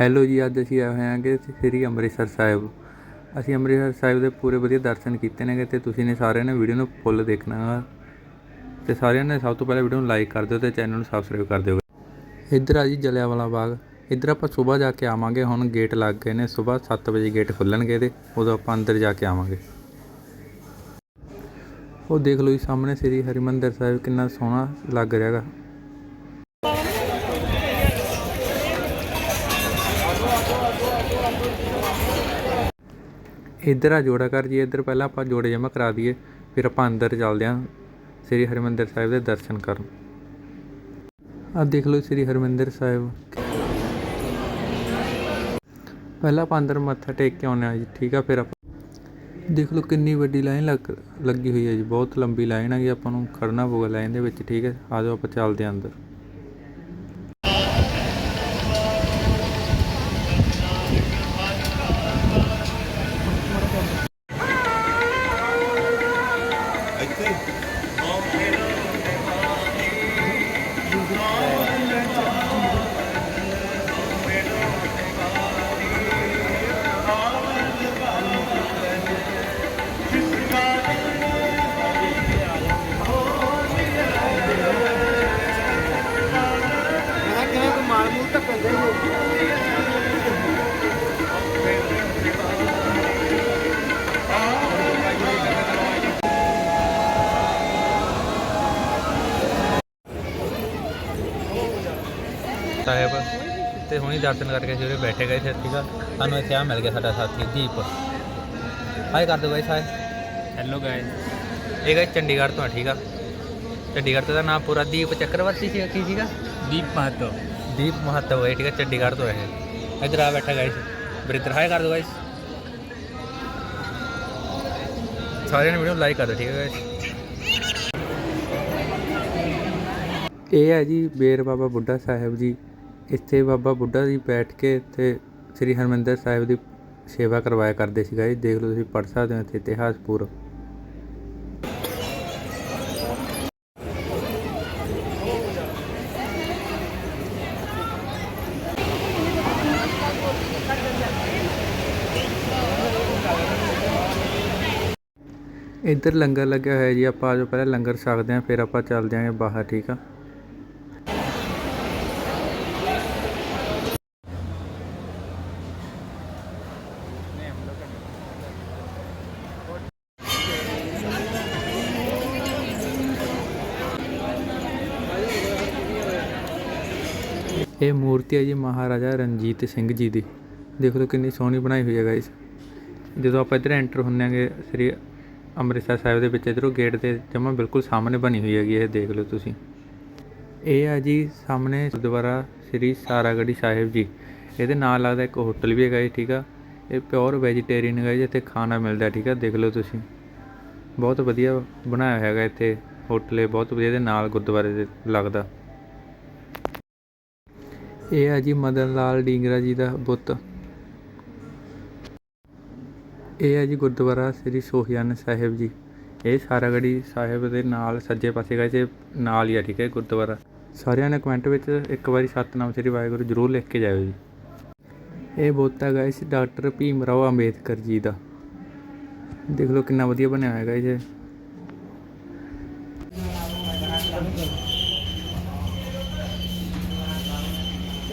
Hello ਜੀ, ਅੱਜ ਅਸੀਂ ਆਏ ਹੋਏ ਹਾਂਗੇ ਸ੍ਰੀ ਅੰਮ੍ਰਿਤਸਰ ਸਾਹਿਬ। ਅਸੀਂ ਅੰਮ੍ਰਿਤਸਰ ਸਾਹਿਬ ਦੇ ਪੂਰੇ ਵਧੀਆ ਦਰਸ਼ਨ ਕੀਤੇ ਨੇਗੇ ਅਤੇ ਤੁਸੀਂ ਨੇ ਸਾਰਿਆਂ ਨੇ ਵੀਡੀਓ ਨੂੰ ਫੁੱਲ ਦੇਖਣਾ ਗਾ। ਅਤੇ ਸਾਰਿਆਂ ਨੇ ਸਭ ਤੋਂ ਪਹਿਲਾਂ ਵੀਡੀਓ ਨੂੰ ਲਾਈਕ ਕਰ ਦਿਓ ਅਤੇ ਚੈਨਲ ਨੂੰ ਸਬਸਕ੍ਰਾਈਬ ਕਰ ਦਿਓ। ਇੱਧਰ ਆ ਜੀ ਜਲਿਆਂਵਾਲਾ ਬਾਗ। ਇੱਧਰ ਆਪਾਂ ਸਵੇਰ ਜਾ ਕੇ ਆਵਾਂਗੇ, ਹੁਣ ਗੇਟ ਲੱਗ ਗਏ ਨੇ, ਸਵੇਰ 7 ਵਜੇ ਗੇਟ ਖੁੱਲਣਗੇ ਤੇ ਉਦੋਂ ਆਪਾਂ ਅੰਦਰ ਜਾ ਕੇ ਆਵਾਂਗੇ। ਉਹ ਦੇਖ ਲਓ ਜੀ, ਸਾਹਮਣੇ ਸ੍ਰੀ ਹਰਿਮੰਦਰ ਸਾਹਿਬ ਕਿੰਨਾ ਸੋਹਣਾ ਲੱਗ ਰਿਹਾ ਇੱਧਰ ਆ ਜੋੜਾ ਕਰ ਜੀ, ਇੱਧਰ ਪਹਿਲਾਂ ਆਪਾਂ ਜੋੜੇ ਜਮ੍ਹਾਂ ਕਰਾ ਦਈਏ, ਫਿਰ ਆਪਾਂ ਅੰਦਰ ਚੱਲਦੇ ਹਾਂ ਸ੍ਰੀ ਹਰਿਮੰਦਰ ਸਾਹਿਬ ਦੇ ਦਰਸ਼ਨ ਕਰਨ। ਆ ਦੇਖ ਲਓ ਸ੍ਰੀ ਹਰਿਮੰਦਰ ਸਾਹਿਬ। ਪਹਿਲਾਂ ਆਪਾਂ ਅੰਦਰ ਮੱਥਾ ਟੇਕ ਕੇ ਆਉਂਦੇ ਆ ਜੀ, ਠੀਕ ਆ, ਫਿਰ ਆਪਾਂ ਦੇਖ ਲਓ ਕਿੰਨੀ ਵੱਡੀ ਲਾਈਨ ਲੱਗ, ਲੱਗੀ ਹੋਈ ਹੈ ਜੀ, ਬਹੁਤ ਲੰਬੀ ਲਾਈਨ ਹੈਗੀ ਆਪਾਂ ਨੂੰ ਖੜਨਾ ਪਊਗਾ ਲਾਈਨ ਦੇ ਵਿੱਚ, ਠੀਕ ਹੈ ਆ ਜਾਓ ਆਪਾਂ ਚੱਲਦੇ ਹਾਂ ਅੰਦਰ। ਹੁਣੀ ਦਰਸ਼ਨ ਕਰਕੇ ਅਸੀਂ ਉਰੇ ਬੈਠੇ ਗਏ ਸੀ ਠੀਕ ਆ। ਸਾਨੂੰ ਇੱਥੇ ਆ ਮਿਲ ਗਿਆ ਸਾਡਾ ਸਾਥੀ ਦੀਪ। ਹਾਈ ਕਰ ਦਿਓ ਗਾਇਸ ਹਾਈ ਹੈਲੋ ਗਾਇਸ ਇਹ ਗਾਇਸ ਚੰਡੀਗੜ੍ਹ ਤੋਂ ਆ ਠੀਕ ਆ। ਚੰਡੀਗੜ੍ਹ ਤੋਂ ਦਾ ਨਾਮ ਪੂਰਾ ਦੀਪ ਚੱਕਰਵਰਤੀ ਸੀ ਕੀ ਸੀਗਾ? ਦੀਪ ਮਹਤੋ। ਦੀਪ ਮਹੱਤਵ ਹੈ ਠੀਕ ਹੈ ਚੰਡੀਗੜ੍ਹ ਤੋਂ ਹੈ ਇੱਧਰ ਆ ਬੈਠਾ ਗਾਇਸ ਬ੍ਰਿਦਰ ਹਾਈ ਕਰ ਦਿਓ ਗਾਇਸ ਸਾਰਿਆਂ ਨੇ ਵੀਡੀਓ ਲਾਈਕ ਕਰ ਦਿਓ ਠੀਕ ਹੈ ਗਾਇਸ ਇਹ ਹੈ ਜੀ ਬੇਰ ਬਾਬਾ ਬੁੱਢਾ ਸਾਹਿਬ ਜੀ। ਇੱਥੇ ਬਾਬਾ ਬੁੱਢਾ ਜੀ ਬੈਠ ਕੇ ਇੱਥੇ ਸ੍ਰੀ ਹਰਮੰਦਰ ਸਾਹਿਬ ਦੀ ਸੇਵਾ ਕਰਵਾਇਆ ਕਰਦੇ ਸੀ ਗਾਇਸ ਦੇਖ ਲਓ ਤੁਸੀਂ, ਪੜ੍ਹ ਸਕਦੇ ਹੋ ਇੱਥੇ ਇਤਿਹਾਸ ਪੂਰਾ। ਇੱਧਰ ਲੰਗਰ ਲੱਗਿਆ ਹੋਇਆ ਜੀ। ਆਪਾਂ ਆਜੋ ਪਹਿਲਾਂ ਲੰਗਰ ਛਕਦੇ ਹਾਂ, ਫਿਰ ਆਪਾਂ ਚੱਲਦੇ ਹਾਂ ਬਾਹਰ, ਠੀਕ ਆ? ਇਹ ਮੂਰਤੀ ਹੈ ਜੀ ਮਹਾਰਾਜਾ ਰਣਜੀਤ ਸਿੰਘ ਜੀ ਦੀ। ਦੇਖ ਲਓ ਕਿੰਨੀ ਸੋਹਣੀ ਬਣਾਈ ਹੋਈ ਹੈ ਗਾਇਸ ਜਦੋਂ ਆਪਾਂ ਇੱਧਰ ਐਂਟਰ ਹੁੰਦੇ ਆਂਗੇ ਸ੍ਰੀ ਅੰਮ੍ਰਿਤਸਰ ਸਾਹਿਬ ਦੇ ਵਿੱਚ, ਇੱਧਰੋਂ ਗੇਟ ਦੇ ਜਮਾਂ ਬਿਲਕੁਲ ਸਾਹਮਣੇ ਬਣੀ ਹੋਈ ਹੈਗੀ ਇਹ, ਦੇਖ ਲਓ ਤੁਸੀਂ। ਇਹ ਆ ਜੀ ਸਾਹਮਣੇ ਗੁਰਦੁਆਰਾ ਸ੍ਰੀ ਸਾਰਾਗੜੀ ਸਾਹਿਬ ਜੀ। ਇਹਦੇ ਨਾਲ ਲੱਗਦਾ ਇੱਕ ਹੋਟਲ ਵੀ ਹੈਗਾ ਜੀ, ਠੀਕ ਆ। ਇਹ ਪਿਓਰ ਵੈਜੀਟੇਰੀਅਨ ਹੈਗਾ ਜੀ, ਇੱਥੇ ਖਾਣਾ ਮਿਲਦਾ, ਠੀਕ ਆ। ਦੇਖ ਲਓ ਤੁਸੀਂ। ਬਹੁਤ ਵਧੀਆ ਬਣਾਇਆ ਹੋਇਆ ਹੈਗਾ ਇੱਥੇ ਹੋਟਲ, ਇਹ ਬਹੁਤ ਵਧੀਆ ਇਹਦੇ ਨਾਲ ਗੁਰਦੁਆਰੇ ਦੇ ਲੱਗਦਾ। ਇਹ ਹੈ ਜੀ ਮਦਨ ਲਾਲ ਡੀਂਗਰਾ ਜੀ ਦਾ ਬੁੱਤ। ਇਹ ਹੈ ਜੀ ਗੁਰਦੁਆਰਾ ਸ੍ਰੀ ਸੋਹਿਆਨ ਸਾਹਿਬ ਜੀ। ਇਹ ਸਾਰਾਗੜੀ ਸਾਹਿਬ ਦੇ ਨਾਲ ਸੱਜੇ ਪਾਸੇ ਗਏ ਤੇ ਨਾਲ ਹੀ ਆ, ਠੀਕ ਹੈ, ਗੁਰਦੁਆਰਾ। ਸਾਰਿਆਂ ਨੇ ਕਮੈਂਟ ਵਿੱਚ ਇੱਕ ਵਾਰੀ ਸਤਨਾਮ ਸ੍ਰੀ ਵਾਹਿਗੁਰੂ ਜਰੂਰ ਲਿਖ ਕੇ ਜਾਇਓ ਜੀ। ਇਹ ਬੁੱਤ ਹੈਗਾ ਇਸ ਡਾਕਟਰ ਭੀਮ ਰਾਓ ਅੰਬੇਦਕਰ ਜੀ ਦਾ। ਦੇਖ ਲਓ ਕਿੰਨਾ ਵਧੀਆ ਬਣਿਆ ਹੋਇਆ ਹੈਗਾ ਇਹ।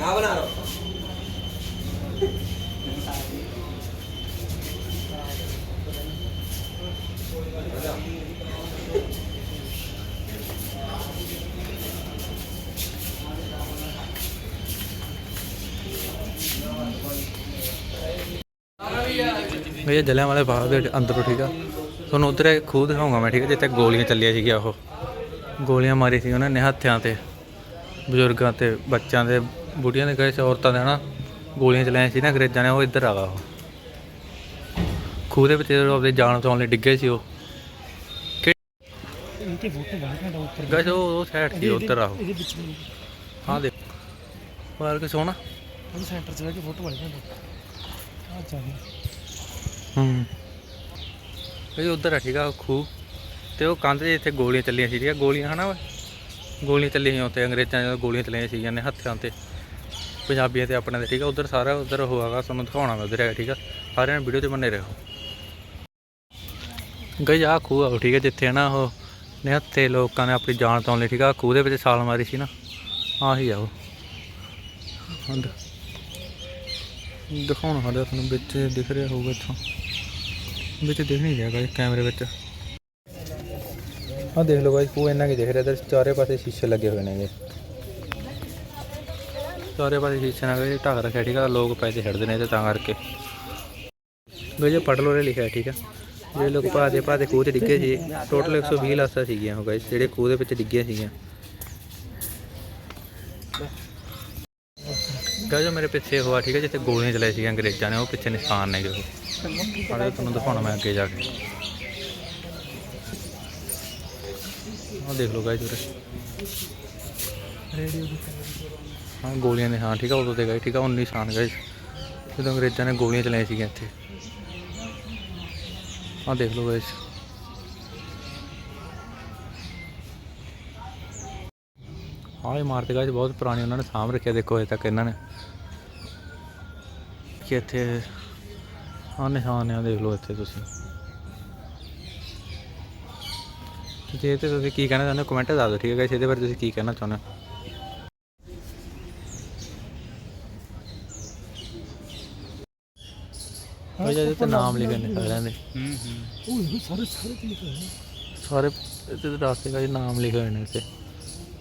ఆవనారం ਇਹ ਜਲਿਆਂ ਵਾਲੇ ਬਾਗ ਦੇ ਅੰਦਰੋਂ ਠੀਕ ਆ। ਤੁਹਾਨੂੰ ਉਧਰ ਇੱਕ ਖੂਹ ਦਿਖਾਉਂਗਾ ਮੈਂ, ਠੀਕ ਆ, ਜਿੱਥੇ ਗੋਲੀਆਂ ਚੱਲੀਆਂ ਸੀਗੀਆਂ ਉਹ। ਗੋਲੀਆਂ ਮਾਰੀ ਸੀ ਉਹਨਾਂ ਨੇ ਹੱਥਿਆਂ ਤੇ, ਬਜ਼ੁਰਗਾਂ ਤੇ, ਬੱਚਿਆਂ ਦੇ ਬੁੱਢੀਆਂ ਦੇ ਗਏ ਸੀ ਔਰਤਾਂ ਨੇ ਹਨਾ ਗੋਲੀਆਂ ਚਲਾਈਆਂ ਸੀ ਨਾ ਅੰਗਰੇਜ਼ਾਂ ਨੇ ਉਹ ਇੱਧਰ ਆ ਆਗਾ ਉਹ। ਖੂਹ ਦੇ ਵਿੱਚ ਆਪਦੇ ਜਾਨ ਬਚਾਉਣ ਲਈ ਡਿੱਗੇ ਸੀ ਉਹ। ਇਨਕੀ ਫੋਟੋ ਉੱਧਰ ਆ ਠੀਕ ਆ ਖੂਹ। ਤੇ ਉਹ ਕੰਧ ਦੇ ਇੱਥੇ ਗੋਲੀਆਂ ਚੱਲੀਆਂ ਸੀਗੀਆਂ ਗੋਲੀਆਂ ਹਨਾ ਗੋਲੀਆਂ ਚੱਲੀਆਂ ਉੱਥੇ ਅੰਗਰੇਜ਼ਾਂ ਨੇ ਗੋਲੀਆਂ ਚਲਾਈਆਂ ਸੀਗੀਆਂ ਨੇ ਹੱਥਾਂ ਤੇ। ਪੰਜਾਬੀਆਂ ਤੇ ਆਪਣੇ ਦੇ ਠੀਕ ਆ? ਉਧਰ ਸਾਰਾ ਉਧਰ ਹੋਆਗਾ ਤੁਹਾਨੂੰ ਦਿਖਾਉਣਾ ਮੈਂ ਉਧਰ ਹੈਗਾ, ਠੀਕ ਆ? ਸਾਰਿਆਂ ਨੇ ਵੀਡੀਓ ਤੇ ਬਣੇ ਰਹੋ। ਗਈ ਆ ਖੂਹ ਆ ਠੀਕ ਹੈ ਜਿੱਥੇ ਨਾ ਉਹ ਨਿਹੱਥੇ ਲੋਕਾਂ ਨੇ ਆਪਣੀ ਜਾਨ ਤੋਂ ਲਈ, ਠੀਕ ਆ? ਖੂਹ ਦੇ ਵਿੱਚ ਛਾਲ ਮਾਰੀ ਸੀ ਨਾ, ਆਹੀ ਆ ਉਹ। ਹਾਂ ਦਿਖਾਉਣਾ ਸਾਡੇ ਤੁਹਾਨੂੰ, ਵਿੱਚ ਦਿਖ ਰਿਹਾ ਹੋਊਗਾ ਇੱਥੋਂ। ਵਿੱਚ ਦਿਖ ਨਹੀਂ ਰਿਹਾ ਗਾਇਸ ਕੈਮਰੇ ਵਿੱਚ। ਆ ਦੇਖ ਲਓ ਗਾਇਸ, ਖੂਹ ਇੰਨਾ ਕੀ ਦਿਖ ਰਿਹਾ, ਇਧਰ ਚਾਰੇ ਪਾਸੇ ਸ਼ੀਸ਼ੇ ਲੱਗੇ ਹੋਏ ਨੇਗੇ। ਚਾਰੇ ਪਾਸੇ ਸ਼ੀਸ਼ੇ ਨਾਲ ਗਏ ਢੱਕ ਰੱਖਿਆ, ਠੀਕ ਆ? ਲੋਕ ਪੈਸੇ ਛੱਡਦੇ ਨੇ ਤੇ ਤਾਂ ਕਰਕੇ। ਗਏ ਜੇ ਪੜ ਲੋ ਲਿਖਿਆ, ਠੀਕ ਆ? ਜਿਹੜੇ ਲੋਕ ਭਾਦੇ ਭਾਦੇ ਖੂਹ 'ਚ ਡਿੱਗੇ ਸੀ। ਟੋਟਲ 120 ਲਾਸਾਂ ਸੀਗੀਆਂ ਉਹ ਗਾਇਸ ਜਿਹੜੇ ਖੂਹ ਦੇ ਵਿੱਚ ਡਿੱਗੀਆਂ ਸੀਗੀਆਂ। ਗਾ ਜੋ ਮੇਰੇ ਪਿੱਛੇ ਹੋਆ ਠੀਕ ਹੈ ਜਿੱਥੇ ਗੋਲੀਆਂ ਚਲਾਈ ਸੀਗੀਆਂ ਅੰਗਰੇਜ਼ਾਂ ਨੇ, ਉਹ ਪਿੱਛੇ ਨਿਸ਼ਾਨ ਨੇਗੇ ਉਹ ਆਲੇ ਤੁਹਾਨੂੰ ਦਿਖਾਉਣਾ ਮੈਂ ਅੱਗੇ ਜਾ ਕੇ। ਉਹ ਦੇਖ ਲਓ ਗਾਇਸ ਉਰੇ। ਹਾਂ, ਗੋਲੀਆਂ ਦੇ ਹਾਂ, ਠੀਕ ਆ, ਉਦੋਂ ਤੇ ਗਏ, ਠੀਕ ਆ 19 ਨਿਸ਼ਾਨ ਗਏ। ਜਦੋਂ ਅੰਗਰੇਜ਼ਾਂ ਨੇ ਗੋਲੀਆਂ ਚਲਾਈਆਂ ਸੀਗੀਆਂ ਇੱਥੇ। ਆਹ ਦੇਖ ਲਓ ਗਾਇਸ ਆਹ ਇਮਾਰਤ ਗਾਇਸ ਬਹੁਤ ਪੁਰਾਣੀ ਉਹਨਾਂ ਨੇ ਸਾਂਭ ਰੱਖਿਆ, ਦੇਖੋ ਅਜੇ ਤੱਕ ਇਹਨਾਂ ਨੇ। ਕਿ ਇੱਥੇ, ਆਹ ਨਿਸ਼ਾਨ ਆ, ਦੇਖ ਲਓ ਇੱਥੇ ਤੁਸੀਂ। ਜੇ ਤੇ ਤੁਸੀਂ ਕੀ ਕਹਿਣਾ ਚਾਹੁੰਦੇ ਹੋ ਕਮੈਂਟ ਦੱਸ ਦਿਓ, ਠੀਕ ਹੈ ਗਾਇਸ ਇਹਦੇ ਬਾਰੇ ਤੁਸੀਂ ਕੀ ਕਹਿਣਾ ਚਾਹੁੰਦੇ ਹੋ? ਉਹ ਜਿਹਦੇ ਤੇ ਨਾਮ ਲਿਖੇ ਨੇ ਸਾਰਿਆਂ ਦੇ ਉਹ ਇਹ ਸਾਰੇ ਸਾਰੇ ਕੀ ਲਿਖਿਆ ਹੈ ਸਾਰੇ ਇੱਥੇ ਰਾਸਤੇ ਦਾ ਨਾਮ ਲਿਖੇ ਹੋਏ ਨੇ ਇੱਥੇ।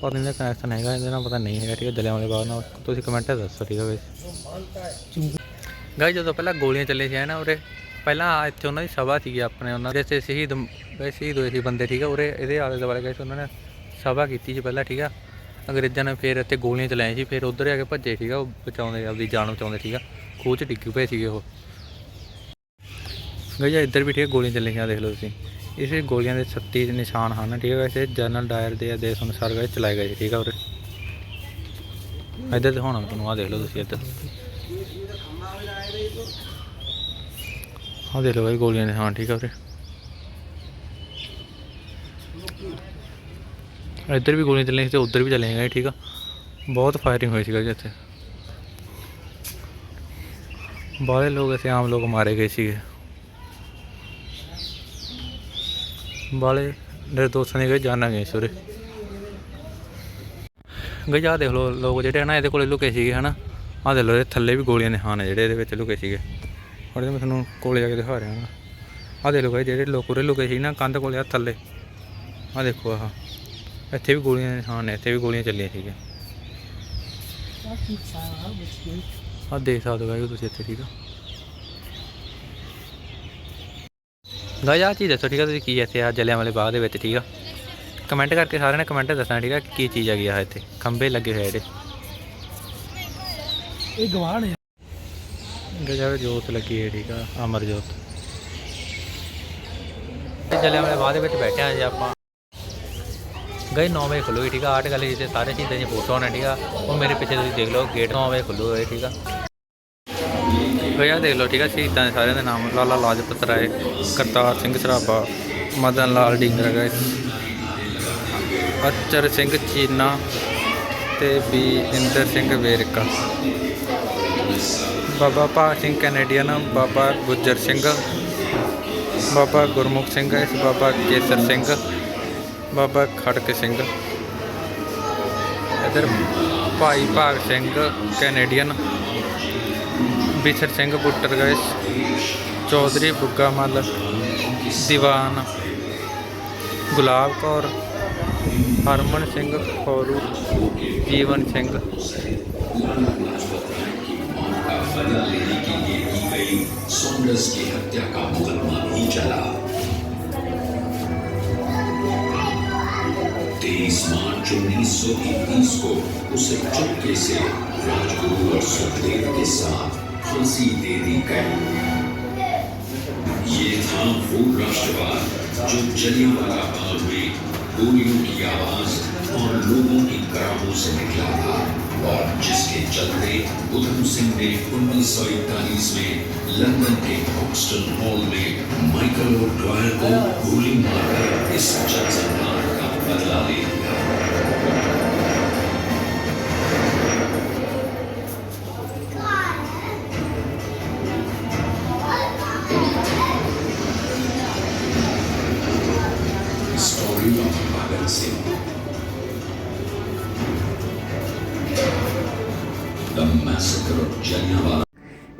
ਪਰ ਇਹਦਾ ਕਨੈਕਸ਼ਨ ਹੈਗਾ ਇਹਦੇ ਨਾਲ ਪਤਾ ਨਹੀਂ ਹੈਗਾ ਠੀਕ ਹੈ ਜਲਿਆਂ ਵਾਲੇ ਬਾਗ ਨਾਲ। ਤੁਸੀਂ ਕਮੈਂਟ ਦੱਸੋ ਠੀਕ ਹੈ ਗਾਇਸ ਗਾਇਸ ਜਦੋਂ ਪਹਿਲਾਂ ਗੋਲੀਆਂ ਚੱਲੇ ਸੀ ਨਾ ਉਰੇ ਪਹਿਲਾਂ ਇੱਥੇ ਉਹਨਾਂ ਦੀ ਸਭਾ ਸੀਗੀ ਆਪਣੇ ਉਹਨਾਂ ਦੇ। ਇੱਥੇ ਸ਼ਹੀਦ ਗਏ ਸ਼ਹੀਦ ਹੋਏ ਸੀ ਬੰਦੇ ਠੀਕ ਹੈ ਉਰੇ ਇਹਦੇ ਆਲੇ ਦੁਆਲੇ ਗਏ ਸੀ ਉਹਨਾਂ ਨੇ ਸਭਾ ਕੀਤੀ ਸੀ ਪਹਿਲਾਂ ਠੀਕ ਆ ਅੰਗਰੇਜ਼ਾਂ ਨੇ ਫਿਰ ਇੱਥੇ ਗੋਲੀਆਂ ਚਲਾਈਆਂ ਸੀ ਫਿਰ ਉਧਰ ਆ ਕੇ ਭੱਜੇ ਠੀਕ ਆ ਉਹ ਬਚਾਉਂਦੇ ਆਪਦੀ ਜਾਨ ਬਚਾਉਂਦੇ ਠੀਕ ਆ ਖੂਹ 'ਚ ਡਿੱਗ ਪਏ ਸੀਗੇ ਉਹ। ਗਈ ਇੱਧਰ ਵੀ ਠੀਕ ਹੈ ਗੋਲੀਆਂ ਚੱਲੀਆਂ ਦੇਖ ਲਓ ਤੁਸੀਂ। ਇਸ ਗੋਲੀਆਂ ਦੇ 36 ਨਿਸ਼ਾਨ ਹਨ ਠੀਕ ਹੈ ਵੈਸੇ। ਜਨਰਲ ਡਾਇਰ ਦੇ ਆਦੇਸ਼ ਅਨੁਸਾਰ ਗਏ ਚਲਾਏ ਗਏ ਸੀ, ਠੀਕ ਹੈ ਉਰੇ ਇੱਧਰ ਦਿਖਾਉਣਾ ਮੈਂ ਤੁਹਾਨੂੰ ਆ ਦੇਖ ਲਓ ਤੁਸੀਂ ਇੱਧਰ। ਆਹ ਦੇਖ ਲਓ ਬਾਈ ਗੋਲੀਆਂ ਦੇ ਹਾਂ ਠੀਕ ਹੈ ਉਰੇ ਇੱਧਰ ਵੀ ਗੋਲੀਆਂ ਚੱਲੀਆਂ ਸੀ ਤੇ ਉੱਧਰ ਵੀ ਚੱਲੀਆਂ ਗਏ ਠੀਕ ਆ। ਬਹੁਤ ਫਾਇਰਿੰਗ ਹੋਈ ਸੀਗਾ ਜੀ ਇੱਥੇ। ਬਾਹਲੇ ਲੋਕ ਐਸੇ ਆਮ ਲੋਕ ਮਾਰੇ ਗਏ ਸੀਗੇ। ਬਾਲੇ ਨਿਰਦੋਸ਼ਾਂ ਦੀ ਗਏ ਜਾਨਾਂ ਗਏ ਸੁਰੇ ਗਈ ਆ ਦੇਖ ਲਓ ਲੋਕ ਜਿਹੜੇ ਹਨਾ ਇਹਦੇ ਕੋਲੇ ਲੁਕੇ ਸੀਗੇ ਹਨਾ। ਆਹ ਦੇਖ ਲਓ ਇਹ ਥੱਲੇ ਵੀ ਗੋਲੀਆਂ ਦੇ ਹਾਂ ਨੇ ਜਿਹੜੇ ਇਹਦੇ ਵਿੱਚ ਲੁਕੇ ਸੀਗੇ। ਹੁਣ ਮੈਂ ਤੁਹਾਨੂੰ ਕੋਲੇ ਜਾ ਕੇ ਦਿਖਾ ਰਿਹਾ ਹਾਂ ਆਹ ਦੇਖ ਲਓ ਗਾਇਸ ਜਿਹੜੇ ਲੋਕ ਉਰੇ ਲੁਕੇ ਸੀ ਨਾ ਕੰਧ ਕੋਲੇ ਆ ਥੱਲੇ। ਆਹ ਦੇਖੋ ਆਹ। ਇੱਥੇ ਵੀ ਗੋਲੀਆਂ ਦੇ ਹਾਂ ਨੇ ਇੱਥੇ ਵੀ ਗੋਲੀਆਂ ਚੱਲੀਆਂ ਸੀਗੀਆਂ। ਆਹ ਦੇਖ ਸਕਦੇ ਹੋ ਤੁਸੀਂ ਇੱਥੇ ਠੀਕ ਆ ਗਾਇਸ ਆਹ ਚੀਜ਼ ਦੱਸੋ ਠੀਕ ਆ ਤੁਸੀਂ ਕੀ ਇੱਥੇ ਆ ਜਲਿਆਂ ਵਾਲੇ ਬਾਗ ਦੇ ਵਿੱਚ ਠੀਕ ਆ? ਕਮੈਂਟ ਕਰਕੇ ਸਾਰਿਆਂ ਨੇ ਕਮੈਂਟ ਦੱਸਣਾ ਠੀਕ ਆ ਕਿ ਕੀ ਚੀਜ਼ ਹੈਗੀ ਆ ਇੱਥੇ? ਖੰਭੇ ਲੱਗੇ ਹੋਏ ਆ ਜਿਹੜੇ ਇਹ ਗਵਾਹ ਨੇ ਗਜਾ ਜੋਤ ਲੱਗੀ ਹੈ ਠੀਕ ਆ ਅਮਰ ਜੋਤ ਤੇ ਜਲਿਆਂ ਵਾਲੇ ਬਾਗ ਦੇ ਵਿੱਚ ਬੈਠੇ ਆ ਜੇ ਆਪਾਂ। ਗਏ 9 ਵਜੇ ਖੁੱਲੂਗੀ ਠੀਕ ਆ ਆਰਟ ਗੈਲਰੀ ਤੇ ਸਾਰੇ ਚੀਜ਼ਾਂ ਦੀਆਂ ਫੋਟੋਆਂ ਨੇ ਠੀਕ ਆ ਉਹ ਮੇਰੇ ਪਿੱਛੇ ਤੁਸੀਂ ਦੇਖ ਲਓ ਗੇਟ 9 ਵਜੇ ਖੁੱਲੂ ਹੋਏ ਠੀਕ ਆ। ਭਈਆ ਦੇਖ ਲਓ, ਠੀਕ ਹੈ ਸ਼ਹੀਦਾਂ ਦੇ ਸਾਰਿਆਂ ਦੇ ਨਾਮ, ਲਾਲਾ ਲਾਜਪਤ ਰਾਏ, ਕਰਤਾਰ ਸਿੰਘ ਸਰਾਭਾ, ਮਦਨ ਲਾਲ ਢੀਂਗਰਾ ਗਏ ਅਚਰ ਸਿੰਘ ਚੀਨਾ ਤੇ ਵੀ ਇੰਦਰ ਸਿੰਘ ਵੇਰਕਾ। ਬਾਬਾ ਭਾਗ ਸਿੰਘ ਕੈਨੇਡੀਅਨ, ਬਾਬਾ ਗੁੱਜਰ ਸਿੰਘ, ਬਾਬਾ ਗੁਰਮੁਖ ਸਿੰਘ ਇਸ, ਬਾਬਾ ਕੇਸਰ ਸਿੰਘ, ਬਾਬਾ ਖੜਕ ਸਿੰਘ। ਇਧਰ ਭਾਈ ਭਾਗ ਸਿੰਘ ਕੈਨੇਡੀਅਨ बिछर सिंह बुट्टर गैस चौधरी बुग्गा मल दीवान गुलाब कौर हरमन सिंह खोरू जीवन सिंह तेईस मार्च उन्नीस सौ इक्कीस को उसे चुपके से राजगुरु और सुखदेव के साथ फांसी दे दी गई ये था वो राष्ट्रवाद जो जलियांवाला बाग में गोलियों की आवाज़ और लोगों की कराहों से निकला था और जिसके चलते उधम सिंह ने 1941 में लंदन के ऑक्सटन हॉल में माइकल और ड्वायर को गोली मारकर इस जनसंहार का बदला ले लिया। ਸਿੰਘ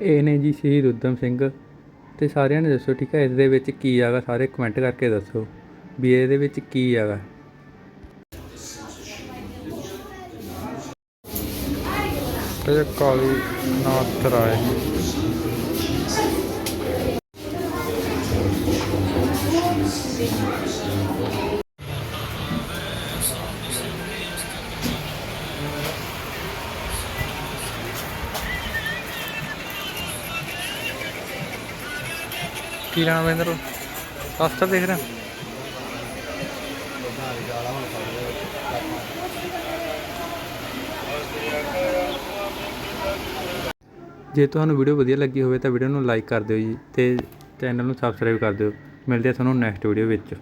ਇਹ ਨੇ ਜੀ ਸ਼ਹੀਦ ਉਦਮ ਸਿੰਘ ਤੇ ਸਾਰਿਆਂ ਨੇ ਦੱਸੋ ਠੀਕ ਹੈ ਇਸ ਦੇ ਵਿੱਚ ਕੀ ਆਗਾ ਸਾਰੇ ਕਮੈਂਟ ਕਰਕੇ ਦੱਸੋ ਵੀ ਇਹਦੇ ਵਿੱਚ ਕੀ ਆਗਾ ਤੇ ਕਾਲੀ ਨਾਥ ਰਾਏ। ਕੀ ਨਾਮ ਹੈ ਸਸਤਾ ਦੇਖ ਰਿਹਾ। ਜੇ ਤੁਹਾਨੂੰ ਵੀਡੀਓ ਵਧੀਆ ਲੱਗੀ ਹੋਵੇ ਤਾਂ ਵੀਡੀਓ ਨੂੰ ਲਾਈਕ ਕਰ ਦਿਓ ਜੀ ਤੇ ਚੈਨਲ ਨੂੰ ਸਬਸਕ੍ਰਾਈਬ ਕਰ ਦਿਓ। ਮਿਲਦੇ ਆ ਤੁਹਾਨੂੰ ਨੈਕਸਟ ਵੀਡੀਓ ਵਿੱਚ।